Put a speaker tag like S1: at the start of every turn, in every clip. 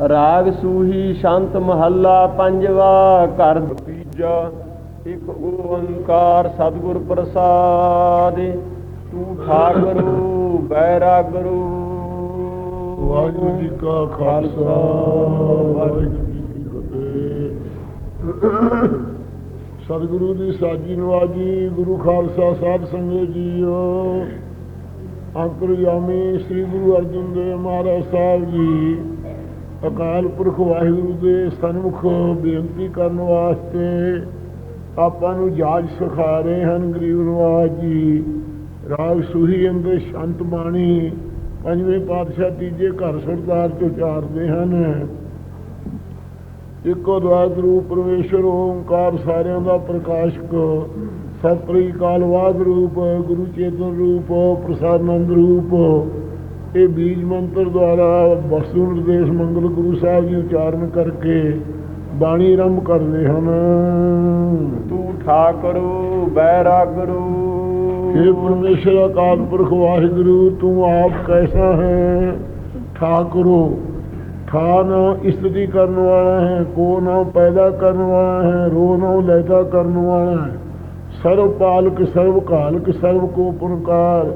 S1: ਰਾਗ ਸੂਹੀ ਸ਼ਾਂਤ ਮਹੱਲਾ ਪੰਜਵਾ ਘਰ। ਤੀਜਾ ਇੱਕ ਓੰਕਾਰ ਸਤਿਗੁਰ ਪ੍ਰਸਾਦ। ਤੂੰ ਠਾਕਰੂ ਬੈਰਾਗਰੂ
S2: ਵਾਹਿਗੁਰੂ ਜੀ ਕਾ ਖਾਲਸਾ, ਵਾਹਿਗੁਰੂ ਜੀ ਕੀ ਫਤਿਹ। ਸਤਿਗੁਰੂ ਦੀ ਸਾਜੀ ਨਵਾਜੀ, ਗੁਰੂ ਖਾਲਸਾ ਸਾਧ ਸੰਗਤ ਜੀਓ। ਅੰਤਰਯਾਮੀ ਸ੍ਰੀ ਗੁਰੂ ਅਰਜਨ ਦੇਵ ਮਹਾਰਾਜ ਸਾਹਿਬ ਜੀ। ਅਕਾਲ ਪੁਰਖ ਵਾਹਿਗੁਰੂ ਦੇ ਸਨਮੁਖ ਬੇਨਤੀ ਕਰਨ ਵਾਸਤੇ ਆਪਾਂ ਨੂੰ ਜਾਜ ਸਿਖਾ ਰਹੇ ਹਨ ਗਰੀਬ ਨਵਾਜ ਜੀ। ਰਾਗ ਸੂਹੀ ਅੰਦਰ ਸ਼ੰਤ ਬਾਣੀ ਪੰਜਵੇਂ ਪਾਤਸ਼ਾਹ ਤੀਜੇ ਘਰ ਸਰਦਾਰ ਤੋਂ ਚਾਰਦੇ ਹਨ। ਇੱਕੋ ਦਵਾਤ ਰੂਪ ਪਰਮੇਸ਼ਰ, ਓੰਕਾਰ ਸਾਰਿਆਂ ਦਾ ਪ੍ਰਕਾਸ਼ਕ, ਸਤਿ ਕਾਲਵਾਦ ਰੂਪ, ਗੁਰੂ ਚੇਤਨ ਰੂਪ ਪ੍ਰਸਾਦਨੰਦ ਰੂਪ ਇਹ ਬੀਜ ਮੰਤਰ ਦੁਆਰਾ ਵਸਤੂ ਨਿਰਦੇਸ਼ ਮੰਗਲ ਗੁਰੂ ਸਾਹਿਬ ਜੀ ਉਚਾਰਨ ਕਰਕੇ ਬਾਣੀ ਆਰੰਭ ਕਰਦੇ ਹਨ
S1: ਤੂੰ ਠਾਕਰੂ ਬੈਰਾਗਰੂ
S2: हे परमेश्वर अकाल पुरख वाहिगुरु तू आप कैसा है ठाकुरो ठा ना स्थिति करने वाला है को ना पैदा करने वाला है रो ना लैता करने वाला है सर्व पालक सर्व कालक सर्व को ਪੁਰਕਾਰ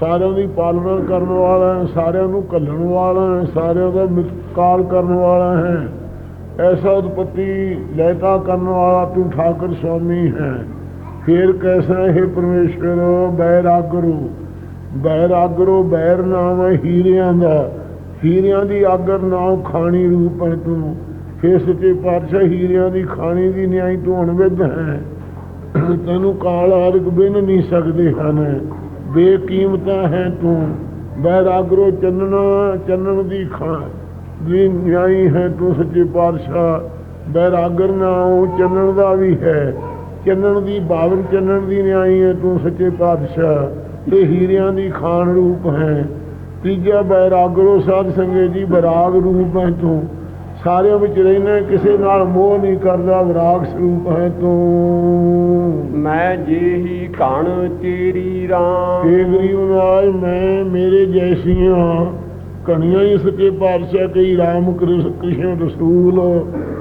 S2: ਸਾਰਿਆਂ ਦੀ ਪਾਲਣਾ ਕਰਨ ਵਾਲਾ ਹੈ, ਸਾਰਿਆਂ ਨੂੰ ਘੱਲਣ ਵਾਲਾ ਹੈ, ਸਾਰਿਆਂ ਦਾ ਮਿਤਕਾਲ ਕਰਨ ਵਾਲਾ ਹੈ। ਐਸਾ ਉਤਪਤੀ ਲੈਤਾ ਕਰਨ ਵਾਲਾ ਤੂੰ ਠਾਕਰ ਸਵਾਮੀ ਹੈ। ਫਿਰ ਕੈਸਾ ਹੈ ਪਰਮੇਸ਼ਵਰ? ਬੈਰਾਗਰੂ ਬੈਰਾਗਰੂ ਬੈਰ ਨਾਮ ਹੈ ਹੀਰਿਆਂ ਦਾ। ਹੀਰਿਆਂ ਦੀ ਆਗਰ ਨਾਮ ਖਾਣੀ ਰੂਪ ਹੈ ਤੂੰ। ਫਿਰ ਸੱਚੇ ਪਾਤਸ਼ਾਹ ਹੀਰਿਆਂ ਦੀ ਖਾਣੀ ਦੀ ਨਿਆਈ ਤੂੰ ਅਣਵਿੱਧ ਹੈ। ਤੈਨੂੰ ਕਾਲ ਆਦਿਕ ਬਿਨ ਨਹੀਂ ਸਕਦੇ ਹਨ। ਬੇਕੀਮਤਾਂ ਹੈ ਤੂੰ। ਬੈਰਾਗਰੋ ਚੰਨਣਾ, ਚੰਨਣ ਦੀ ਖਾਂ। ਦੀ ਨਿਆਈ ਹੈ ਤੂੰ ਸੱਚੇ ਪਾਤਸ਼ਾਹ। ਬੈਰਾਗਰ ਨਾਮ ਚੰਨਣ ਦਾ ਵੀ ਹੈ। ਚੰਨਣ ਦੀ ਬਾਵਨ ਚੰਨਣ ਦੀ ਨਿਆਈ ਹੈ ਤੂੰ ਸੱਚੇ ਪਾਤਸ਼ਾਹ। ਤੇ ਹੀਰਿਆਂ ਦੀ ਖਾਨ ਰੂਪ ਹੈ। ਤੀਜਾ ਬੈਰਾਗਰੋ ਸਾਧ ਸੰਗੇ ਜੀ ਬਰਾਗ ਰੂਪ ਹੈ ਤੂੰ। ਸਾਰਿਆਂ ਵਿੱਚ ਰਹਿਣਾ ਕਿਸੇ ਨਾਲ ਮੋਹ ਨਹੀਂ ਕਰਦਾ ਵਿਰਾਗ ਸਰੂਪ ਹੈ ਤੂੰ।
S1: ਮੈਂ ਜਿਹੀ ਕਣ ਤੇਰੀ ਰਾਮ।
S2: ਏ ਗਰੀਬ ਨਾਲ ਮੈਂ ਮੇਰੇ ਜੈਸੀਆਂ। ਕਣੀਆਂ ਹੀ ਸੱਚੇ ਪਾਤਸ਼ਾਹ ਕਈ ਰਾਮ ਕ੍ਰਿਸ਼- ਕ੍ਰਿਸ਼ਨ ਰਸੂਲ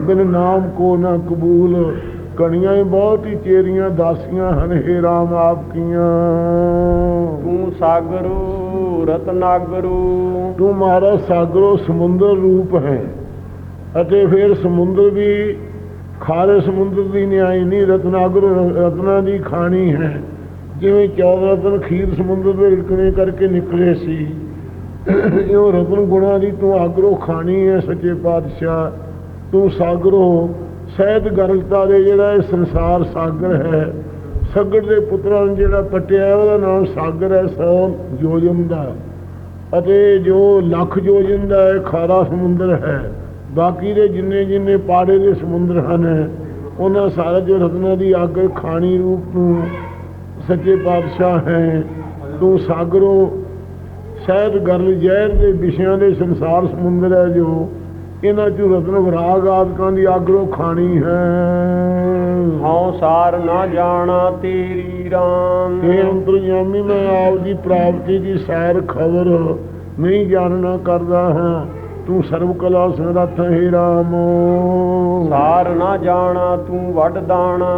S2: ਬਿਨ ਨਾਮ ਕੋ ਨਾ ਕਬੂਲ। ਕਣੀਆਂ ਹੀ ਬਹੁਤ ਹੀ ਚੇਰੀਆਂ ਦਾਸੀਆਂ ਹਨ ਹੇ ਰਾਮ ਆਪ ਕੀਆਂ।
S1: ਤੂੰ ਸਾਗਰੂ ਰਤਨਾਗਰੂ।
S2: ਤੂੰ ਮਹਾਰਾਜ ਸਾਗਰੋ ਸਮੁੰਦਰ ਰੂਪ ਹੈ। ਅਤੇ ਫਿਰ ਸਮੁੰਦਰ ਵੀ, ਖਾਰੇ ਸਮੁੰਦਰ ਦੀ ਨਿਆਈ ਨਹੀਂ ਰਤਨਾਗਰ ਰਤਨਾ ਦੀ ਖਾਣੀ ਹੈ। ਜਿਵੇਂ ਚੌਦ ਰਤਨ ਖੀਰ ਸਮੁੰਦਰ ਦੇ ਇਲਕਣੇ ਕਰਕੇ ਨਿਕਲੇ ਸੀ। ਇਹ ਰਤਨ ਗੁਣਾ ਦੀ ਤੂੰ ਆਗਰੋ ਖਾਣੀ ਹੈ, ਸੱਚੇ ਪਾਤਸ਼ਾਹ। ਤੂੰ ਸਾਗਰੋ ਸਹਿਤ ਗਰਲਤਾ ਦੇ ਜਿਹੜਾ ਇਹ ਸੰਸਾਰ ਸਾਗਰ ਹੈ, ਸੱਗੜ ਦੇ ਪੁੱਤਰਾਂ ਨੂੰ ਜਿਹੜਾ ਪਟਿਆ, ਉਹਦਾ ਨਾਮ ਸਾਗਰ ਹੈ, ਸੌ ਯੋਜਨ ਦਾ। ਅਤੇ ਜੋ ਲੱਖ ਯੋਜਨ ਦਾ ਹੈ ਖਾਰਾ ਸਮੁੰਦਰ ਹੈ ਬਾਕੀ ਦੇ ਜਿੰਨੇ ਜਿੰਨੇ ਪਾੜੇ ਦੇ ਸਮੁੰਦਰ ਹਨ ਉਹਨਾਂ ਸਾਰਾ ਜੋ ਰਤਨਾਂ ਦੀ ਅੱਗ ਖਾਣੀ ਰੂਪ ਨੂੰ ਸੱਚੇ ਪਾਤਸ਼ਾਹ ਹੈ ਤੂੰ ਸਾਗਰੋ ਸ਼ਾਇਦ ਗਰਲ ਜ਼ਹਿਰ ਦੇ ਵਿਸ਼ਿਆਂ ਦੇ ਸੰਸਾਰ ਸਮੁੰਦਰ ਹੈ ਜੋ ਇਹਨਾਂ ਚੋਂ ਰਤਨ ਵਿਰਾਗ ਆਦਿਕਾਂ ਦੀ ਆਗਰੋ ਖਾਣੀ ਹੈ।
S1: ਹਉ ਸਾਰ ਨਾ ਜਾਣਾ ਤੇਰੀ ਰਾਮ।
S2: ਇਹ ਅੰਤਰਯਾਮੀ ਮੈਂ ਆਪ ਦੀ ਪ੍ਰਾਪਤੀ ਦੀ ਸਾਰ ਖਬਰ ਨਹੀਂ ਜਾਣਨਾ ਕਰਦਾ ਹਾਂ। ਤੂੰ ਸਰਬ ਕਲਾ ਸਮਰੱਥ ਹੈ ਰਾਮ।
S1: ਸਾਰ ਨਾ ਜਾਣਾ ਤੂੰ ਵੱਡ ਦਾਣਾ।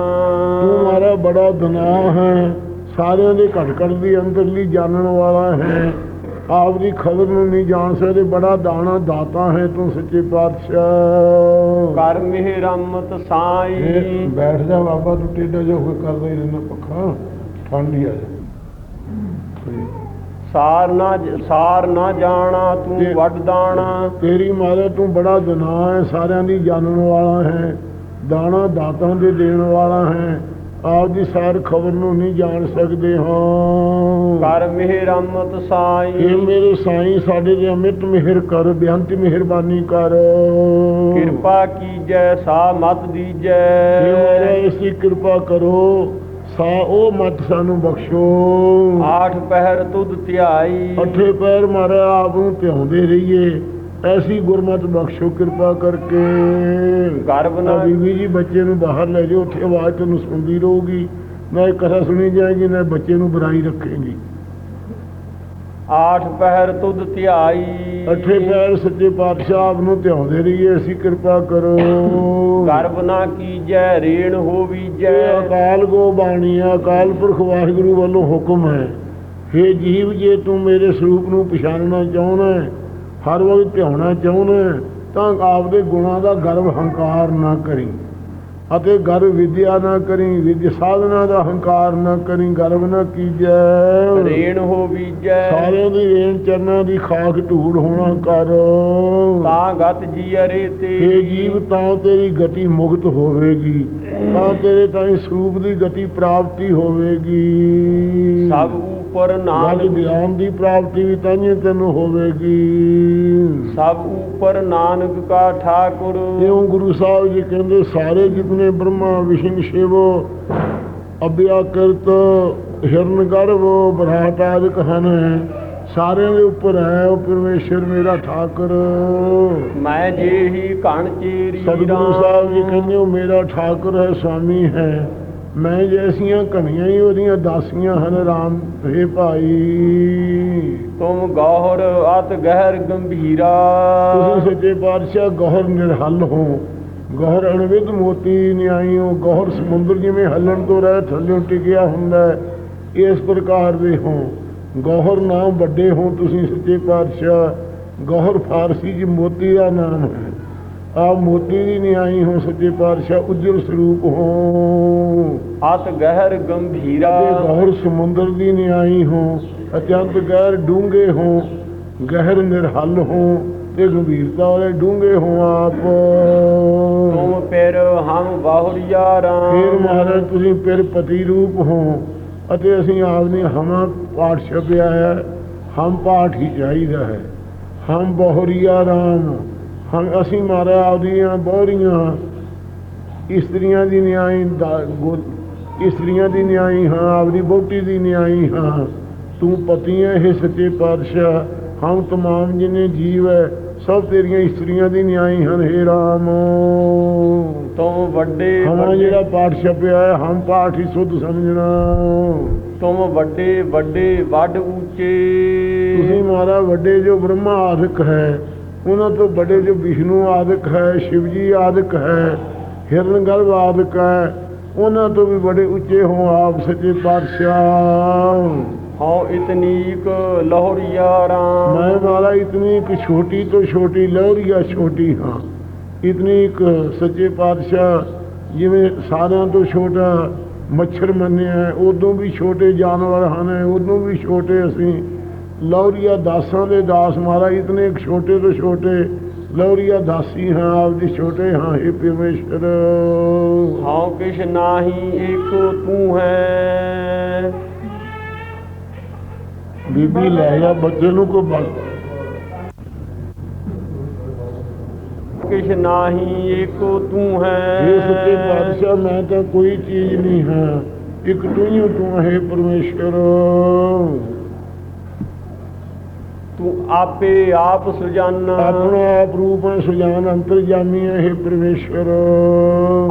S2: ਤੂੰ ਮਾਰਾ ਬੜਾ ਦਨਾ ਹੈ। ਸਾਰਿਆਂ ਦੇ ਘਟ ਘਟ ਦੀ ਅੰਦਰਲੀ ਜਾਣਨ ਵਾਲਾ ਹੈ। ਆਪ ਦੀ ਖਬਰ ਨੂੰ ਨਹੀਂ ਜਾਣ ਸਕਦੇ ਬੜਾ ਦਾਣਾ ਦਾਤਾ ਹੈ ਤੂੰ ਸੱਚੇ ਪਾਤਸ਼ਾਹ।
S1: ਕਰ ਮਿਹ ਰਮਤ ਸਾਈ
S2: ਬੈਠ ਜਾ ਬਾਬਾ ਤੂੰ ਟੇਡਾ ਜੋ ਕੋਈ ਕਰਦਾ ਹੀ ਰਹਿੰਦਾ ਪੱਖਾ ਠੰਡ ਆ ਜਾ।
S1: ਸਾਰ ਨਾ ਸਾਰ ਨਾ ਜਾਣਾ ਤੂੰ ਵੱਡ ਦਾਣਾ।
S2: ਤੇਰੀ ਮਾਰੇ ਤੂੰ ਬੜਾ ਦਨਾ ਹੈ ਸਾਰਿਆਂ ਦੀ ਜਾਣਨ ਵਾਲਾ ਹੈ ਦਾਣਾ ਦਾਤਾਂ ਦੇ ਦੇਣ ਵਾਲਾ ਹੈ ਆਪ ਦੀ ਸਾਰ ਖਬਰ ਨੂੰ ਨਹੀਂ ਜਾਣ ਸਕਦੇ ਹਾਂ।
S1: ਕਰ ਮਿਹ ਰਮਤ ਸਾਈ।
S2: ਇਹ ਮੇਰੇ ਸਾਈਂ ਸਾਡੇ ਤੇ ਅਮਿਤ ਮਿਹਰ ਕਰ ਬੇਅੰਤ ਮਿਹਰਬਾਨੀ ਕਰ।
S1: ਕਿਰਪਾ ਕੀਜੈ ਸਾ ਮਤ
S2: ਇਹ
S1: ਦੀਜੈ
S2: ਮਹਾਰਾਜ ਇਸੀ ਕਿਰਪਾ ਕਰੋ। ਸਾ ਉਹ ਮਤ ਸਾਨੂੰ ਬਖਸ਼ੋ।
S1: ਆਠ ਪਹਿਰ ਤੁਧ ਧਿਆਈ।
S2: ਅੱਠੇ ਪੈਰ ਮਾਰੇ ਆਪ ਨੂੰ ਧਿਆਉਂਦੇ ਰਹੀਏ। ਐਸੀ ਗੁਰਮਤ ਬਖਸ਼ੋ ਕਿਰਪਾ ਕਰਕੇ। ਨਾ
S1: ਨਾ
S2: ਬੀਬੀ ਜੀ ਬੱਚੇ ਨੂੰ ਬਾਹਰ ਲੈ ਜਾਓ ਉੱਥੇ ਆਵਾਜ਼ ਤੈਨੂੰ ਸੁਣਦੀ ਰਹੂਗੀ। ਨਾ ਇਹ ਕਥਾ ਸੁਣੀ ਜਾਏਗੀ ਨਾ ਬੱਚੇ ਨੂੰ ਬੁਰਾਈ ਰੱਖੇਗੀ।
S1: ਆਠ ਪਹਿਰ ਤੁਧ ਧਿਆਈ।
S2: ਅੱਠੇ ਪੈਰ ਸੱਚੇ ਪਾਤਸ਼ਾਹ ਆਪ ਨੂੰ ਧਿਆਉਂਦੇ ਰਹੀਏ ਅਸੀਂ ਕਿਰਪਾ ਕਰੋ।
S1: ਗਰਭ ਨਾ ਕੀਜੈ ਰੇਣ ਹੋਵੀ
S2: ਇਹ
S1: ਜੈ
S2: ਅਕਾਲ ਗੋ ਬਾਣੀ ਅਕਾਲ ਪੁਰਖ ਵਾਹਿਗੁਰੂ ਵੱਲੋਂ ਹੁਕਮ ਹੈ। हे ਜੀਵ ਜੇ ਤੂੰ ਮੇਰੇ ਸਰੂਪ ਨੂੰ ਪਛਾਣਨਾ ਚਾਹੁੰਦਾ ਹੈ, ਹਰ ਵਕਤ ਧਿਆਉਣਾ ਚਾਹੁੰਦਾ ਹੈ, ਤਾਂ ਆਪਦੇ ਗੁਣਾਂ ਦਾ ਗਰਵ ਹੰਕਾਰ ਨਾ ਕਰੀ। ਅਤੇ ਗਰਵ ਵਿਦਿਆ ਨਾ ਕਰੀ ਵਿਦਿਆ ਸਾਧਨਾ ਦਾ ਹੰਕਾਰ ਨਾ ਕਰੀ ਗਰਵ ਨਾ ਕੀਜੈ।
S1: ਰੇਣ ਹੋਵੀ ਜੈ
S2: ਸਾਰਿਆਂ ਦੀ ਰੇਣ ਚਰਨਾਂ ਦੀ ਖਾਕ ਧੂੜ ਹੋਣਾ ਕਰ।
S1: ਤਾਂ ਗਤ ਜੀਅਰੇ ਤੇ
S2: हे ਜੀਵ ਤਾਂ ਤੇਰੀ ਗਤੀ ਮੁਕਤ ਹੋਵੇਗੀ। ਤਾਂ ਤੇਰੇ ਤਾਈਂ ਸਰੂਪ ਦੀ ਗਤੀ ਪ੍ਰਾਪਤੀ ਹੋਵੇਗੀ।
S1: ਸਭ ਉਪਰ
S2: ਨਾਨਕ ਗਿਆਨ ਦੀ ਪ੍ਰਾਪਤੀ ਵੀ ਤਾਂਹੀਓ ਤੈਨੂੰ ਹੋਵੇਗੀ।
S1: ਸਭ ਉਪਰ ਨਾਨਕ ਕਾ ਠਾਕੁਰ।
S2: ਜਿਉਂ ਗੁਰੂ ਸਾਹਿਬ ਜੀ ਕਹਿੰਦੇ ਸਾਰੇ ਜਿਤਨੇ ਬ੍ਰਹਮਾ ਵਿਸ਼ਨ ਸ਼ਿਵ ਅਭਿਆ ਕਰਤ ਹਿਰਨ ਗਰਭ ਬਰਾਤ ਆਦਿਕ ਹਨ। ਸਾਰਿਆਂ ਦੇ ਉੱਪਰ ਹੈ ਉਹ ਪਰਮੇਸ਼ਰ ਮੇਰਾ ਠਾਕਰ।
S1: ਮੈਂ ਜੇ ਹੀ ਕਣ ਚੇਰੀ
S2: ਸਤਿਗੁਰੂ ਸਾਹਿਬ ਜੀ ਕਹਿੰਦੇ ਉਹ ਮੇਰਾ ਠਾਕੁਰ ਹੈ ਸਵਾਮੀ ਹੈ। ਮੈਂ ਜੈਸੀਆਂ ਕਣੀਆਂ ਹੀ ਉਹਦੀਆਂ ਦਾਸੀਆਂ ਹਨ ਰਾਮ ਹੈ ਭਾਈ।
S1: ਤੁਮ ਗੌਹਰ ਅਤ ਗਹਿਰ ਗੰਭੀਰਾ।
S2: ਤੁਸੀਂ ਸੱਚੇ ਪਾਤਸ਼ਾਹ ਗੌਹਰ ਨਿਰਹਲ ਹੋ। ਗੌਹਰ ਅਣਵਿਧ ਮੋਤੀ ਨਿਆਈ ਹੋ ਗੌਹਰ ਸਮੁੰਦਰ ਜਿਵੇਂ ਹੱਲਣ ਤੋਂ ਰਹਿ ਥੱਲੇ ਟਿਕਿਆ ਹੁੰਦਾ ਇਸ ਪ੍ਰਕਾਰ ਦੇ ਹੋ। ਗੌਹਰ ਨਾਮ ਵੱਡੇ ਹੋ ਤੁਸੀਂ ਸੱਚੇ ਪਾਤਸ਼ਾਹ। ਗੌਹਰ ਫਾਰਸੀ ਚ ਮੋਤੀ ਦਾ ਨਾਮ ਹੈ। ਆਪ ਮੋਤੀ ਦੀ ਨਿਆਈ ਹੋ ਸੱਚੇ ਪਾਤਸ਼ਾਹ ਉਜਲ ਸਰੂਪ ਹੋ
S1: ਅਤ ਗਹਿਰ ਗੰਭੀਰਾ।
S2: ਗੌਰ ਸਮੁੰਦਰ ਦੀ ਨਿਆਈ ਹੋ ਅਤਿਅੰਤ ਗਹਿਰ ਡੂੰਘੇ ਹੋ ਗਹਿਰ ਨਿਰਹਲ ਹੋ ਤੇ ਗੰਭੀਰਤਾ ਵਾਲੇ ਡੂੰਘੇ ਹੋ ਆਪ।
S1: ਤੁਮ ਪਿਰ ਹਮ ਬਾਹੁਰੀਆ ਰਾਮ।
S2: ਫੇਰ ਮਹਾਰਾਜ ਤੁਸੀਂ ਫਿਰ ਪਤੀ ਰੂਪ ਹੋ ਅਤੇ ਅਸੀਂ ਆਪਨੇ ਹਮਾ ਪਾਠ ਛਪਿਆ ਹੈ ਹਮ ਪਾਠ ਹੀ ਚਾਹੀਦਾ ਹੈ। ਹਮ ਬਹੁਰੀਆ ਰਾਮ। ਹਮ ਅਸੀਂ ਮਾਰਾ ਆਪਦੀਆਂ ਬਹੁਰੀਆਂ ਇਸਤਰੀਆਂ ਦੀ ਨਿਆਈ ਇਸਤਰੀਆਂ ਦੀ ਨਿਆਈ ਹਾਂ ਆਪਦੀ ਵਹੁਟੀ ਦੀ ਨਿਆਈ ਹਾਂ। ਤੂੰ ਪਤੀ ਹੈ ਇਹ ਸੱਚੇ ਪਾਤਸ਼ਾਹ ਹਮ ਤਮਾਮ ਜਿਨੇ ਜੀਵ ਹੈ ਸਭ ਤੇਰੀਆਂ ਇਸਤਰੀਆਂ ਦੀ ਨਿਆਈ ਹਨ ਹੇ ਰਾਮ।
S1: ਤੁਮ ਵੱਡੇ
S2: ਹਮਾਂ ਜਿਹੜਾ ਪਾਠ ਛਪਿਆ ਹੈ ਹਮ ਪਾਠ ਹੀ ਸੁਧ ਸਮਝਣਾ।
S1: ਤੁਮ ਵੱਡੇ ਵੱਡੇ ਵੱਡ
S2: ਤੁਸੀਂ
S1: ਉੱਚੇ
S2: ਮਾਰਾ ਵੱਡੇ ਜੋ ਬ੍ਰਹਮਾ ਆਦਿਕ ਹੈ ਉਹਨਾਂ ਤੋਂ ਵੱਡੇ ਜੋ ਵਿਸ਼ਨੂੰ ਆਦਿਕ ਹੈ ਸ਼ਿਵ ਜੀ ਆਦਿਕ ਹੈ ਹਿਰਨ ਗਰਭ ਆਦਿਕ ਹੈ ਉਹਨਾਂ ਤੋਂ ਵੀ ਬੜੇ ਉੱਚੇ ਹੋ ਆਪ ਸੱਚੇ ਪਾਤਸ਼ਾਹ।
S1: ਹਉ ਇਤਨੀਕ ਲਹੋਰੀਆ ਰਾਮ।
S2: ਮੈਂ ਮਾਰਾ ਇਤਨੀ ਇੱਕ ਛੋਟੀ ਤੋਂ ਛੋਟੀ ਲਹਿਰੀਆ ਛੋਟੀ ਹਾਂ। ਇਤਨੀ ਇੱਕ ਸੱਚੇ ਪਾਤਸ਼ਾਹ ਜਿਵੇਂ ਸਾਰਿਆਂ ਤੋਂ ਛੋਟਾ ਮੱਛਰ ਮੰਨਿਆ ਉਦੋਂ ਵੀ ਛੋਟੇ ਜਾਨਵਰ ਹਨ ਉਦੋਂ ਵੀ ਛੋਟੇ ਅਸੀਂ ਲੌਰੀਆ ਦਾਸਾਂ ਦੇ ਦਾਸ ਮਾਰਾ ਇਤਨੇ ਛੋਟੇ ਤੋਂ ਛੋਟੇ ਲੌਰੀਆ ਦਾਸੀ ਹਾਂ ਆਪਦੀ ਛੋਟੇ ਹਾਂ ਇਹ ਪਰਮੇਸ਼ਰ।
S1: ਹਉ ਕਿਛ ਨਾਹੀ ਏਕੋ ਤੂੰ ਹੈ।
S2: ਬੀਬੀ ਲੈ ਜਾ ਬੱਚੇ ਨੂੰ ਕੋ ਬਲ
S1: ਕਿਛ ਨਾਹੀ ਏਕੋ ਤੂੰ
S2: ਇਹ ਸੱਚੇ
S1: ਹੈ
S2: ਪਾਤਸ਼ਾਹ ਮੈਂ ਤਾਂ ਕੋਈ ਚੀਜ਼ ਨਹੀਂ ਹਾਂ। ਇੱਕ ਤੂੰ ਹੀ ਤੂੰ ਹੈ ਪਰਮੇਸ਼ਰ।
S1: ਤੂੰ ਆਪੇ ਆਪ ਸੁਜਾਨਾ।
S2: ਆਪਣਾ ਆਪ ਰੂਪ ਸੁਜਾਨ ਅੰਤਰਜਾਮੀ ਹੈ ਪਰਮੇਸ਼ਰ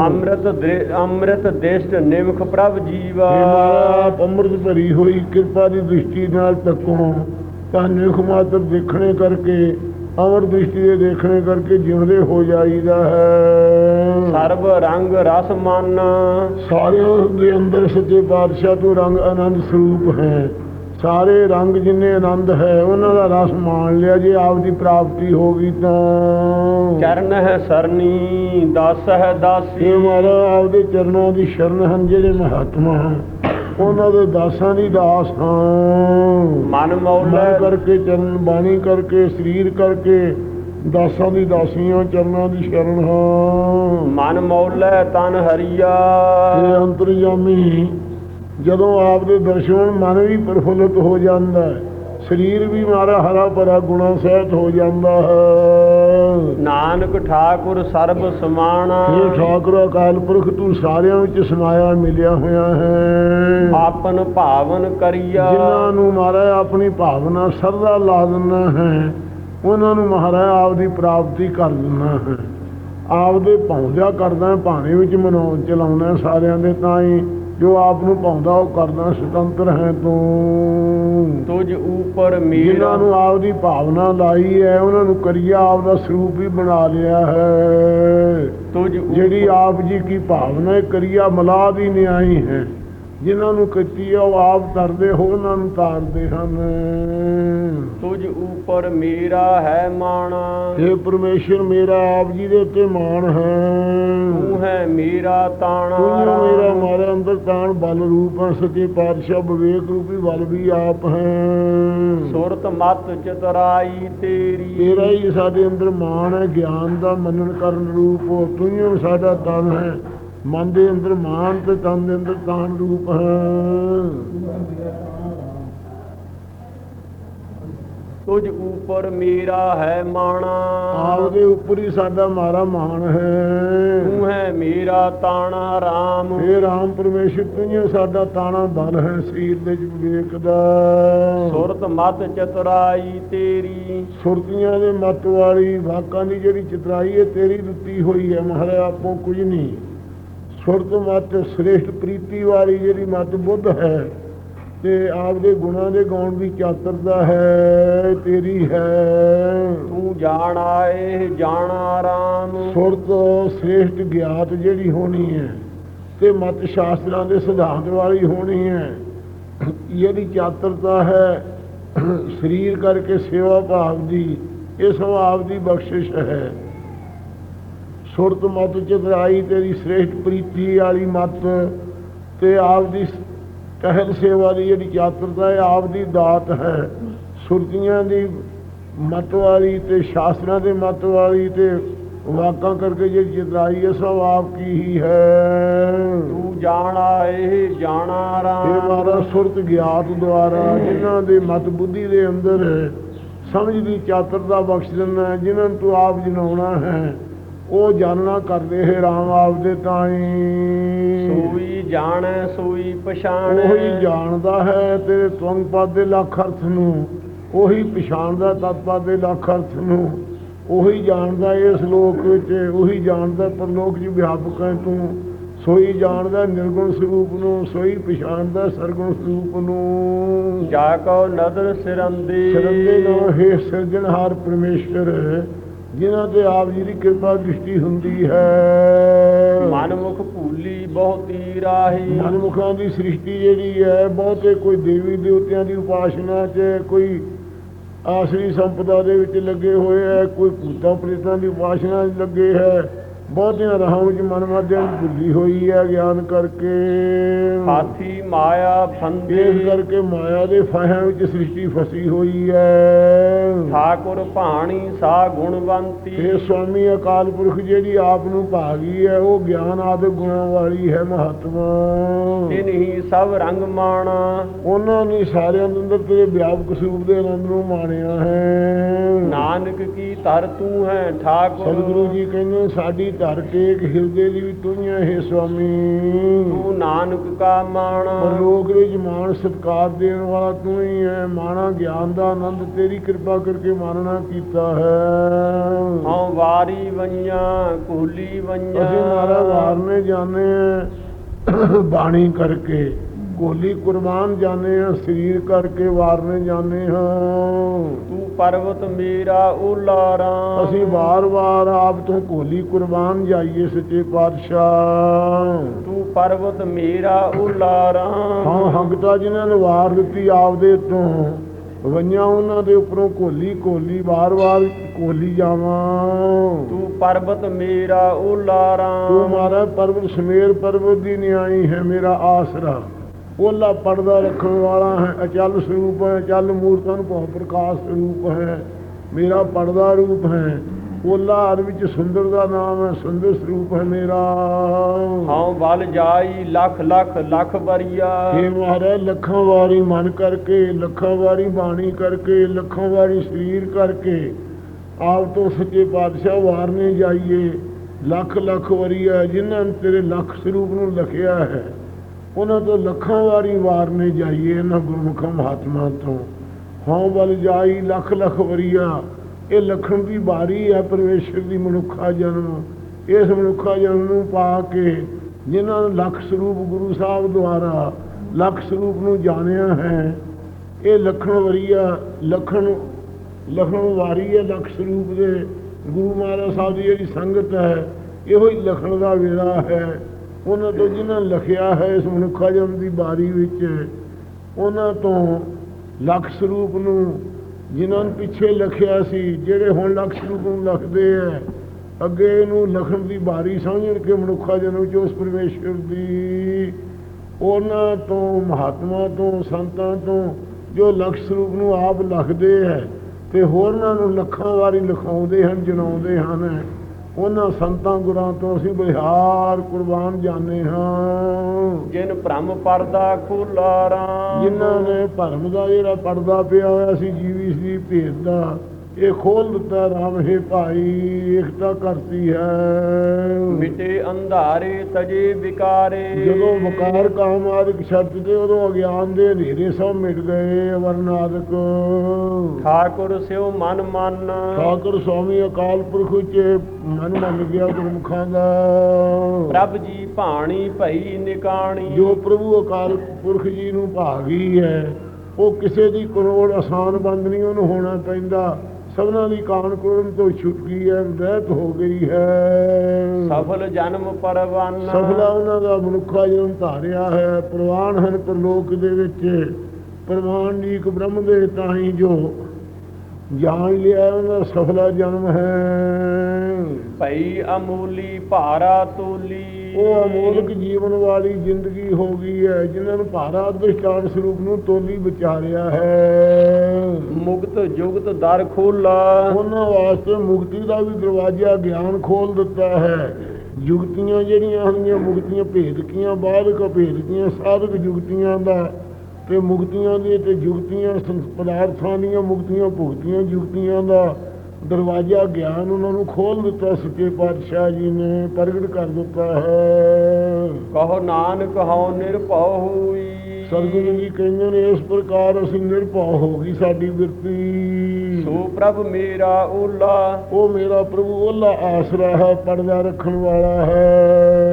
S1: ਅੰਮ੍ਰਿਤ ਅੰਮ੍ਰਿਤ ਦੇਸ਼ਟ ਨਿਮਖ ਪ੍ਰਭ ਜੀਵਾ।
S2: ਆਪ ਅੰਮ੍ਰਿਤ ਭਰੀ ਹੋਈ ਕਿਰਪਾ ਦੀ ਦ੍ਰਿਸ਼ਟੀ ਨਾਲ ਤੱਕੋ। ਤਾਂ ਨਿਖ ਮਾਤਰ ਦੇਖਣੇ ਕਰਕੇ ਅਮਰ ਦ੍ਰਿਸ਼ਟੀ ਦੇ ਦੇਖਣੇ ਕਰਕੇ ਜਿਉਂਦੇ ਹੋ ਜਾਈਦਾ ਹੈ।
S1: ਸਰਬ ਰੰਗ ਰਸ ਮਨ।
S2: ਸਾਰਿਆਂ ਦੇ ਅੰਦਰ ਸੱਚੇ ਪਾਤਸ਼ਾਹ ਤੋਂ ਰੰਗ ਆਨੰਦ ਸਰੂਪ ਹੈ। ਸਾਰੇ ਰੰਗ ਜਿੰਨੇ ਆਨੰਦ ਹੈ ਉਹਨਾਂ ਦਾ ਰਸ ਮਾਣ ਲਿਆ ਜੇ ਆਪ ਦੀ ਪ੍ਰਾਪਤੀ ਹੋ ਗਈ ਤਾਂ।
S1: ਚਰਨ ਹੈ ਸਰਨੀ ਦਸ ਹੈ ਦਾਸੀ।
S2: ਇਹ ਮਾਰਾ ਆਪਦੇ ਚਰਨਾਂ ਦੀ ਸ਼ਰਨ ਹਨ ਜਿਹੜੇ ਮਹਾਤਮਾ ਹਨ। ਉਹਨਾਂ ਦੇ ਦਾਸਾਂ ਦੀ ਦਾਸ ਹਾਂ।
S1: ਮਨ ਮੌਲਾ
S2: ਕਰਕੇ ਚਰਨ ਬਾਣੀ ਕਰਕੇ ਸਰੀਰ ਕਰਕੇ ਦਾਸਾਂ ਦੀ ਦਾਸੀਆਂ ਚਰਨਾਂ ਦੀ ਸ਼ਰਨ ਹਾਂ।
S1: ਮਨ ਮੌਲਾ ਤਨ ਹਰੀਆ।
S2: ਇਹ ਅੰਤਰਜਾਮੀ ਜਦੋਂ ਆਪ ਦੇ ਦਰਸ਼ਨ ਮਨ ਵੀ ਪ੍ਰਫੁੱਲਤ ਹੋ ਜਾਂਦਾ ਹੈ ਸਰੀਰ ਵੀ ਮਾਰਾ ਹਰਾ ਭਰਾ ਗੁਣਾ ਸਹਿਤ ਹੋ ਜਾਂਦਾ ਹੈ।
S1: ਨਾਨਕ ਠਾਕੁਰ ਸਰਬ ਸਮਾਣਾ।
S2: ਇਹ ਠਾਕੁਰ ਅਕਾਲ ਪੁਰਖ ਤੂੰ ਸਾਰਿਆਂ ਵਿੱਚ ਸਮਾਇਆ ਮਿਲਿਆ ਹੋਇਆ ਹੈ।
S1: ਆਪਨ ਭਾਵਨ ਕਰੀਆ।
S2: ਜਿਨ੍ਹਾਂ ਨੂੰ ਮਹਾਰਾਜ ਆਪਣੀ ਭਾਵਨਾ ਸਰਦਾ ਲਾ ਦਿੰਦਾ ਹੈ ਉਹਨਾਂ ਨੂੰ ਮਹਾਰਾਜ ਆਪ ਦੀ ਪ੍ਰਾਪਤੀ ਕਰ ਦਿੰਦਾ ਹੈ। ਆਪਦੇ ਪਹੁੰਚਿਆ ਕਰਦਾ ਭਾਣੇ ਵਿੱਚ ਮਨਾਉਣ ਚਲਾਉਣਾ ਸਾਰਿਆਂ ਦੇ ਤਾਂ ਹੀ ਜੋ ਆਪ ਨੂੰ ਪਾਉਂਦਾ ਉਹ ਕਰਦਾ ਸੁਤੰਤਰ ਹੈ ਤੂੰ।
S1: ਤੁਝ
S2: ਜਿਨ੍ਹਾਂ
S1: ਮੇਰਾ
S2: ਨੂੰ ਆਪ ਦੀ ਭਾਵਨਾ ਲਾਈ ਹੈ ਉਹਨਾਂ ਨੂੰ ਕਰੀਆ ਆਪ ਦਾ ਸਰੂਪ ਹੀ ਬਣਾ ਲਿਆ ਹੈ।
S1: ਤੁਝ
S2: ਜਿਹੜੀ ਆਪ ਜੀ ਕੀ ਭਾਵਨਾ ਕਰੀਆ ਮਲਾ ਦੀ ਨਿਆਈ ਹੈ। ਜਿਨ੍ਹਾਂ ਨੂੰ ਕੀਤੀ ਹੈ ਉਹ ਆਪ ਤਰਦੇ ਹੋ ਉਹਨਾਂ ਨੂੰ ਤਾਰਦੇ ਹਨ।
S1: ਤੁਝ ਊਪਰ ਮੇਰਾ ਹੈ ਮਾਣਾ।
S2: ਇਹ ਪਰਮੇਸ਼ਰ ਮੇਰਾ ਆਪ ਜੀ ਦੇ ਉੱਤੇ ਮਾਣ ਹੈ।
S1: ਤੂੰ ਹੈ ਮੇਰਾ ਤਾਣਾ।
S2: ਤੂੰ ਮੇਰਾ ਤਾਣ ਬਲ ਰੂਪ ਸੱਚੇ ਪਾਤਸ਼ਾਹ ਵਿਵੇਕ ਰੂਪੀ ਬਲ ਵੀ ਆਪ ਹੈ।
S1: ਸੁਰਤ ਮਤ ਚਤਰਾਈ ਤੇਰੀ।
S2: ਤੇਰਾ ਹੀ ਸਾਡੇ ਅੰਦਰ ਮਾਣ ਹੈ ਗਿਆਨ ਦਾ ਮੰਨਣ ਕਰਨ ਰੂਪ ਤੂੰ ਹੀ ਸਾਡਾ ਤਨ ਹੈ। ਮਨ ਦੇ ਅੰਦਰ ਮਾਨ ਤੇ ਤਨ ਦੇ ਅੰਦਰ ਤਾਣ ਰੂਪ ਹੈ।
S1: ਤੁਝ ਊਪਰ ਮੇਰਾ ਹੈ ਮਾਣਾ।
S2: ਆਪ ਦੇ ਉੱਪਰ ਹੀ ਸਾਡਾ ਮਾਰਾ ਮਾਣ ਹੈ।
S1: ਤੂੰ ਹੈ ਮੇਰਾ ਤਾਣਾ ਰਾਮ।
S2: ਇਹ ਰਾਮ ਪਰਮੇਸ਼ਰ ਤੂੰ ਹੀ ਸਾਡਾ ਤਾਣਾ ਬਲ ਹੈ ਸਰੀਰ ਦੇ ਵਿਵੇਕ ਦਾ।
S1: ਸੁਰਤ ਮਤ ਚਤੁਰਾਈ ਤੇਰੀ।
S2: ਸੁਰਤੀਆਂ ਦੇ ਮਤ ਵਾਲੀ ਵਾਕਾਂ ਦੀ ਜਿਹੜੀ ਚਤਰਾਈ ਹੈ ਤੇਰੀ ਦਿੱਤੀ ਹੋਈ ਹੈ ਮਹਾਰਾਜ ਆਪੋ ਕੁਝ ਨਹੀਂ। ਸੁਰਤ ਮਤ ਸ੍ਰੇਸ਼ਟ ਪ੍ਰੀਤੀ ਵਾਲੀ ਜਿਹੜੀ ਮਤ ਬੁੱਧ ਹੈ ਤੇ ਆਪ ਦੇ ਗੁਣਾਂ ਦੇ ਗਾਉਣ ਦੀ ਚਾਤਰਤਾ ਹੈ ਤੇਰੀ ਹੈ।
S1: ਤੂੰ ਜਾਣ ਆਏ ਜਾਣਾ ਰਾਮ।
S2: ਸੁਰਤ ਸ੍ਰੇਸ਼ਟ ਗਿਆਤ ਜਿਹੜੀ ਹੋਣੀ ਹੈ ਤੇ ਮਤ ਸ਼ਾਸਤਰਾਂ ਦੇ ਸਿਧਾਂਤ ਵਾਲੀ ਹੋਣੀ ਹੈ। ਇਹਦੀ ਚਾਤਰਤਾ ਹੈ। ਸਰੀਰ ਕਰਕੇ ਸੇਵਾ ਭਾਵ ਦੀ ਇਹ ਸਭ ਆਪ ਦੀ ਬਖਸ਼ਿਸ਼ ਹੈ। ਸੁਰਤ ਮਤ ਚਤਰਾਈ ਤੇਰੀ ਸ੍ਰੇਸ਼ਟ ਪ੍ਰੀਤੀ ਵਾਲੀ ਮਤ ਤੇ ਆਪ ਦੀ ਕਹਿਲ ਸੇਵਾ ਦੀ ਜਿਹੜੀ ਚਾਤਰਤਾ ਹੈ ਆਪ ਦੀ ਦਾਤ ਹੈ। ਸੁਰਤੀਆਂ ਦੀ ਮਤ ਵਾਲੀ ਤੇ ਸ਼ਾਸਤਰਾਂ ਦੇ ਮਤ ਵਾਲੀ ਤੇ ਵਾਕਾਂ ਕਰਕੇ ਜਿਹੜੀ ਚਤਰਾਈ ਹੈ ਸਭ ਆਪ ਕੀ ਹੀ ਹੈ।
S1: ਤੂੰ ਜਾਣ ਆਏ ਜਾਣਾ
S2: ਇਹ
S1: ਰਾਮ
S2: ਮਾਰਾ ਸੁਰਤ ਗਿਆਤ ਦੁਆਰਾ ਜਿਨ੍ਹਾਂ ਦੇ ਮਤ ਬੁੱਧੀ ਦੇ ਅੰਦਰ ਸਮਝ ਦੀ ਚਾਤਰਤਾ ਬਖਸ਼ ਦਿੰਦਾ ਜਿਨ੍ਹਾਂ ਨੂੰ ਤੂੰ ਆਪ ਜਨਾਉਣਾ ਹੈ। ਉਹ ਜਾਣਨਾ ਕਰਦੇ ਹੈ ਰਾਮ ਆਪ ਦੇ ਤਾਈ।
S1: ਸੋਈ ਜਾਣੈ ਸੋਈ ਪਛਾਣੈ।
S2: ਉਹੀ ਜਾਣਦਾ ਹੈ ਤੇਰੇ ਤੁੰਗ ਪਦ ਦੇ ਲੱਖ ਅਰਥ ਨੂੰ। ਉਹੀ ਪਛਾਣਦਾ ਤਤ ਪਦ ਦੇ ਲੱਖ ਅਰਥ ਨੂੰ। ਉਹੀ ਜਾਣਦਾ ਇਸ ਲੋਕ ਵਿੱਚ ਉਹੀ ਜਾਣਦਾ ਪਰਲੋਕ ਜੀ ਵਿਆਪਕ ਹੈ ਤੂੰ। ਸੋਈ ਜਾਣਦਾ ਨਿਰਗੁਣ ਸਰੂਪ ਨੂੰ ਸੋਈ ਪਛਾਣਦਾ ਸਰਗੁਣ ਸਰੂਪ ਨੂੰ।
S1: ਜਾ ਕੋ ਨਦਰ ਸਿਰੰਦੀ।
S2: ਸਰੰਦੇ ਨਾਲ ਹੈ ਸਿਰਜਣਹਾਰ ਪਰਮੇਸ਼ਰ ਜਿਨ੍ਹਾਂ ਤੇ ਆਪ ਜੀ ਦੀ ਕਿਰਪਾ ਦ੍ਰਿਸ਼ਟੀ ਹੁੰਦੀ ਹੈ।
S1: ਮਨ ਮੁਖ ਭੂਲੀ ਬਹੁਤੀ ਰਾਹੀ।
S2: ਮਨਮੁਖਾਂ ਦੀ ਸ੍ਰਿਸ਼ਟੀ ਜਿਹੜੀ ਹੈ ਬਹੁਤੇ ਕੋਈ ਦੇਵੀ ਦੇਵਤਿਆਂ ਦੀ ਉਪਾਸਨਾ 'ਚ ਕੋਈ ਆਸਰੀ ਸੰਪਦਾ ਦੇ ਵਿੱਚ ਲੱਗੇ ਹੋਏ ਹੈ ਕੋਈ ਭੂਤਾਂ ਪ੍ਰੇਤਾਂ ਦੀ ਉਪਾਸਨਾ ਲੱਗੇ ਹੈ। ਬਹੁਤਿਆਂ ਰਾਹਾਂ ਵਿੱਚ ਮਨ ਮਾਧਿਆਂ ਦੀ ਭੁੱਲੀ ਹੋਈ ਹੈ ਗਿਆਨ ਕਰਕੇ।
S1: ਹਾਥੀ ਮਾਇਆ ਫੰਦੇ
S2: ਇਸ ਕਰਕੇ ਮਾਇਆ ਦੇ ਫਾਹਿਆਂ ਵਿੱਚ ਸ੍ਰਿਸ਼ਟੀ ਫਸੀ ਹੋਈ ਹੈ।
S1: ਠਾਕੁਰ ਭਾਣੀ ਸਾ ਗੁਣਵੰਤੀ।
S2: ਇਹ ਸਵਾਮੀ ਅਕਾਲ ਪੁਰਖ ਜਿਹੜੀ ਆਪ ਨੂੰ ਭਾਗੀ ਹੈ ਉਹ ਗਿਆਨ ਆਦਿ ਗੁਣਾਂ ਵਾਲੀ ਹੈ ਮਹਾਤਮਾ।
S1: ਤਿਨ ਹੀ ਸਭ ਰੰਗ ਮਾਣਾ।
S2: ਉਹਨਾਂ ਨੇ ਸਾਰਿਆਂ ਦੇ ਅੰਦਰ ਤੇਰੇ ਵਿਆਪਕ ਸਰੂਪ ਦੇ ਆਨੰਦ ਨੂੰ ਮਾਣਿਆ ਹੈ।
S1: ਨਾਨਕ ਕੀ ਧਰ ਤੂੰ ਹੈ ਠਾਕੁਰ।
S2: ਸਤਿਗੁਰੂ ਜੀ ਕਹਿੰਦੇ ਸਾਡੀ ਧਰ ਟੇਕ ਹਿਰਦੇ ਦੀ ਵੀ ਤੂੰ ਹੀ ਸਵਾਮੀ।
S1: ਤੂੰ ਨਾਨਕ ਕਾ ਮਾਣਾ।
S2: ਪਰਲੋਕ ਵਿੱਚ ਮਾਣ ਸਤਕਾਰ ਦੇਣ ਵਾਲਾ ਤੂੰ ਹੀ ਹੈ ਮਾਣਾ ਗਿਆਨ ਦਾ ਆਨੰਦ ਤੇਰੀ ਕਿਰਪਾ ਕਰਕੇ ਮਾਨਣਾ ਕੀਤਾ ਹੈ।
S1: ਹਉ ਵਾਰੀ ਵੰਜਾਂ ਕੋਲੀ ਵੰਜਾਂ
S2: ਅਸੀਂ ਮਾਰਾ ਵਾਰਨੇ ਜਾਣੇ ਬਾਣੀ ਕਰਕੇ। ਗੋਲੀ ਕੁਰਬਾਨ ਜਾਣੇ ਆ ਸਰੀਰ ਕਰਕੇ ਵਾਰਨੇ ਜਾਣੇ ਹਾਂ।
S1: ਤੂੰ ਪਰਵਤ ਮੇਰਾ ਉਲਾਰਾ
S2: ਅਸੀਂ ਵਾਰ-ਵਾਰ ਆਪ ਤੋਂ ਗੋਲੀ ਕੁਰਬਾਨ ਜਾਈਏ ਸੱਚੇ ਪਾਤਸ਼ਾਹ।
S1: ਤੂੰ ਪਰਵਤ ਮੇਰਾ ਉਲਾਰਾ
S2: ਹਾਂ ਹੰਗਤਾ ਜਿਨ੍ਹਾਂ ਨੇ ਵਾਰ ਦਿੱਤੀ ਆਪਦੇ ਤੋਂ ਵਈਆਂ ਉਹਨਾਂ ਦੇ ਉੱਪਰੋਂ ਕੋਲੀ ਕੋਲੀ ਵਾਰ-ਵਾਰ ਕੋਲੀ ਜਾਵਾਂ।
S1: ਤੂੰ ਪਰਬਤ ਮੇਰਾ ਉਲਾਰਾ
S2: ਤੂੰ ਮਾਰਾ ਪਰਵਤ ਸਮੇਰ ਪਰਵਤ ਦੀ ਨਿਆਈ ਹੈ ਮੇਰਾ ਆਸਰਾ। ਉਹਲਾ ਪਰਦਾ ਰੱਖਣ ਵਾਲਾ ਹੈ ਅਚਲ ਸਰੂਪ ਹੈ ਅਚਲ ਮੂਰਤਾਂ ਨੂੰ ਭਉ ਪ੍ਰਕਾਸ਼ ਸਰੂਪ ਹੈ ਮੇਰਾ ਪਰਦਾ ਰੂਪ ਹੈ ਉਹਲਾ ਹਰ ਵਿੱਚ ਸੁੰਦਰ ਦਾ ਨਾਮ ਹੈ ਸੁੰਦਰ ਸਰੂਪ ਹੈ ਮੇਰਾ।
S1: ਹਉ ਬਲ ਜਾਈ ਲੱਖ ਲੱਖ ਲੱਖ ਬਰੀਆ
S2: ਇਹ ਮਹਾਰਾਜ ਲੱਖਾਂ ਵਾਰੀ ਮਨ ਕਰਕੇ ਲੱਖਾਂ ਵਾਰੀ ਬਾਣੀ ਕਰਕੇ ਲੱਖਾਂ ਵਾਰੀ ਸਰੀਰ ਕਰਕੇ ਆਪ ਤੋਂ ਸੱਚੇ ਪਾਤਸ਼ਾਹ ਵਾਰਨੇ ਜਾਈਏ ਲੱਖ ਲੱਖ ਵਾਰੀ ਹੈ ਜਿਨ੍ਹਾਂ ਨੇ ਤੇਰੇ ਲੱਖ ਸਰੂਪ ਨੂੰ ਲਖਿਆ ਹੈ। ਉਹਨਾਂ ਤੋਂ ਲੱਖਾਂ ਵਾਰੀ ਵਾਰ ਨੇ ਜਾਈਏ ਇਹਨਾਂ ਗੁਰਮੁਖਾਂ ਮਹਾਤਮਾ ਤੋਂ। ਹਉ ਬਲ ਜਾਈ ਲੱਖ ਲੱਖ ਵਰੀਆ। ਇਹ ਲਖਣ ਦੀ ਬਾਰੀ ਹੈ ਪਰਮੇਸ਼ਰ ਦੀ ਮਨੁੱਖਾ ਜਨਮ। ਇਸ ਮਨੁੱਖਾ ਜਨਮ ਨੂੰ ਪਾ ਕੇ ਜਿਨ੍ਹਾਂ ਨੇ ਲੱਖ ਸਰੂਪ ਗੁਰੂ ਸਾਹਿਬ ਦੁਆਰਾ ਲੱਖ ਸਰੂਪ ਨੂੰ ਜਾਣਿਆ ਹੈ, ਇਹ ਲਖਣ ਵਰੀਆ, ਲਖਣ ਲਖਣ ਵਾਰੀ ਹੈ ਲੱਖ ਸਰੂਪ ਦੇ। ਗੁਰੂ ਮਹਾਰਾਜ ਸਾਹਿਬ ਦੀ ਜਿਹੜੀ ਸੰਗਤ ਹੈ, ਇਹੋ ਹੀ ਲਖਣ ਦਾ ਵੇਲਾ ਹੈ। ਉਹਨਾਂ ਤੋਂ ਜਿਨ੍ਹਾਂ ਨੇ ਲਿਖਿਆ ਹੈ ਇਸ ਮਨੁੱਖਾ ਜਨਮ ਦੀ ਬਾਰੀ ਵਿੱਚ, ਉਹਨਾਂ ਤੋਂ ਲਖ ਸਰੂਪ ਨੂੰ ਜਿਨ੍ਹਾਂ ਨੇ ਪਿੱਛੇ ਲਿਖਿਆ ਸੀ, ਜਿਹੜੇ ਹੁਣ ਲਖ ਸਰੂਪ ਨੂੰ ਲਿਖਦੇ ਹੈ ਅੱਗੇ ਇਹਨੂੰ ਲਖਣ ਦੀ ਬਾਰੀ ਸਮਝਣ ਕੇ ਮਨੁੱਖਾ ਜਨਮ ਚ ਉਸ ਪਰਮੇਸ਼ਰ ਦੀ, ਉਹਨਾਂ ਤੋਂ, ਮਹਾਤਮਾ ਤੋਂ, ਸੰਤਾਂ ਤੋਂ, ਜੋ ਲਖ ਸਰੂਪ ਨੂੰ ਆਪ ਲਖਦੇ ਹੈ ਤੇ ਹੋਰਨਾਂ ਨੂੰ ਲੱਖਾਂ ਵਾਰੀ ਲਿਖਾਉਂਦੇ ਹਨ, ਜਨਾਉਂਦੇ ਹਨ। ਉਹਨਾਂ ਸੰਤਾਂ ਗੁਰਾਂ ਤੋਂ ਅਸੀਂ ਬਿਹਾਰ ਕੁਰਬਾਨ ਜਾਣੇ ਹਾਂ।
S1: ਜਿਨ ਭ੍ਰਮ ਪਰਦਾ ਖੁੱਲਾ ਰਾਮ।
S2: ਜਿਨ੍ਹਾਂ ਨੇ ਭਰਮ ਦਾ ਜਿਹੜਾ ਪਰਦਾ ਪਿਆ ਹੋਇਆ ਸੀ ਜੀਵੀ ਸੀ ਭੇਦ ਦਾ ਇਹ ਖੋਲ ਦਿੱਤਾ ਰਾਮ ਹੈ ਭਾਈ ਇਕਤਾ ਕਰਤੀ ਹੈ।
S1: ਮਿਟੇ ਅੰਧਾਰੇ ਤਜੇ ਵਿਕਾਰੇ।
S2: ਜਦੋਂ ਵਕਾਰ ਕਾਮ ਆਦਿਕ ਛੱਡ ਤੇ ਉਦੋਂ ਅਗਿਆਨ ਦੇ ਹਨੇਰੇ ਸਭ ਮਿਟ ਗਏ ਵਰਨ ਆਦਿਕ।
S1: ਠਾਕੁਰ ਸਿਓ ਮਨ ਮਨ।
S2: ਠਾਕੁਰ ਸਵਾਮੀ ਅਕਾਲ ਪੁਰਖ ਵਿੱਚ ਮਨ ਮੰਨ ਗਿਆ ਗੁਰਮੁਖਾਂ ਦਾ।
S1: ਪ੍ਰਭ ਜੀ ਭਾਣੀ ਭਈ ਨਿਕਾਣੀ।
S2: ਜੋ ਪ੍ਰਭੂ ਅਕਾਲ ਪੁਰਖ ਜੀ ਨੂੰ ਭਾਗੀ ਹੈ ਉਹ ਕਿਸੇ ਦੀ ਕਰੋੜ ਆਸਾਨ ਬੰਦ ਨਹੀਂ ਉਹਨੂੰ ਹੋਣਾ ਪੈਂਦਾ। ਸਭਨਾਂ ਦੀ ਕਾਣ ਕੋਰਨ ਤੋਂ ਛੁੱਟ ਗਈ ਹੈ ਰਹਿਤ ਹੋ ਗਈ ਹੈ।
S1: ਸਫਲ ਜਨਮ ਪਰਵਾਨ।
S2: ਸਫਲਾ ਉਹਨਾਂ ਦਾ ਮਨੁੱਖਾ ਜਨਮ ਧਾਰਿਆ ਹੈ ਪ੍ਰਵਾਨ ਹਨ ਪ੍ਰਲੋਕ ਦੇ ਵਿੱਚ। ਪ੍ਰਵਾਨ ਇੱਕ ਬ੍ਰਹਮ ਦੇ ਤਾਂ ਹੀ ਜੋ ਜਾਣ ਲਿਆ ਉਹਨਾਂ ਸਫਲਾ ਜਨਮ ਹੈ।
S1: ਭਈ ਅਮੂਲੀ ਭਾਰਾ ਤੋਲੀ।
S2: ਉਹ ਅਮੋਲਕ ਜੀਵਨ ਵਾਲੀ ਜ਼ਿੰਦਗੀ ਹੋ ਗਈ ਹੈ ਜਿਨ੍ਹਾਂ ਨੂੰ ਭਾਰਾ ਦ੍ਰਿਸ਼ਟਾਨ ਸਰੂਪ ਨੂੰ ਤੋਲੀ ਵਿਚਾਰਿਆ ਹੈ।
S1: ਮੁਕਤ ਜੁਗਤ ਦਰ ਖੋਲਾ।
S2: ਉਹਨਾਂ ਵਾਸਤੇ ਮੁਕਤੀ ਦਾ ਵੀ ਦਰਵਾਜ਼ਾ ਗਿਆਨ ਖੋਲ ਦਿੱਤਾ ਹੈ। ਜੁਗਤੀਆਂ ਜਿਹੜੀਆਂ ਹੁੰਦੀਆਂ ਮੁਕਤੀਆਂ ਭੇਦਕੀਆਂ ਬਾਧਕ ਭੇਦਕੀਆਂ ਸਾਧਕ ਜੁਗਤੀਆਂ ਦਾ ਤੇ ਮੁਕਤੀਆਂ ਦੀ ਤੇ ਜੁਗਤੀਆਂ ਪਦਾਰਥਾਂ ਦੀਆਂ ਮੁਕਤੀਆਂ ਭੁਗਤੀਆਂ ਜੁਗਤੀਆਂ ਦਾ ਦਰਵਾਜ਼ਾ ਗਿਆਨ ਉਹਨਾਂ ਨੂੰ ਖੋਲ ਦਿੱਤਾ ਸੱਚੇ ਪਾਤਸ਼ਾਹ ਜੀ ਨੇ ਪ੍ਰਗਟ ਕਰ ਦਿੱਤਾ ਹੈ।
S1: ਕਹੋ ਨਾਨਕ ਹਉ ਨਿਰਭਉ ਹੋਈ।
S2: ਸਤਿਗੁਰੂ ਜੀ ਕਹਿੰਦੇ ਨੇ ਇਸ ਪ੍ਰਕਾਰ ਅਸੀਂ ਨਿਰਭਉ ਹੋ ਗਈ ਸਾਡੀ ਬਿਰਤੀ।
S1: ਸੋ ਪ੍ਰਭ ਮੇਰਾ ਓਲਾ।
S2: ਉਹ ਮੇਰਾ ਪ੍ਰਭੂ ਉਹਲਾ ਆਸਰਾ ਹੈ ਪਰਦਾ ਰੱਖਣ ਵਾਲਾ ਹੈ।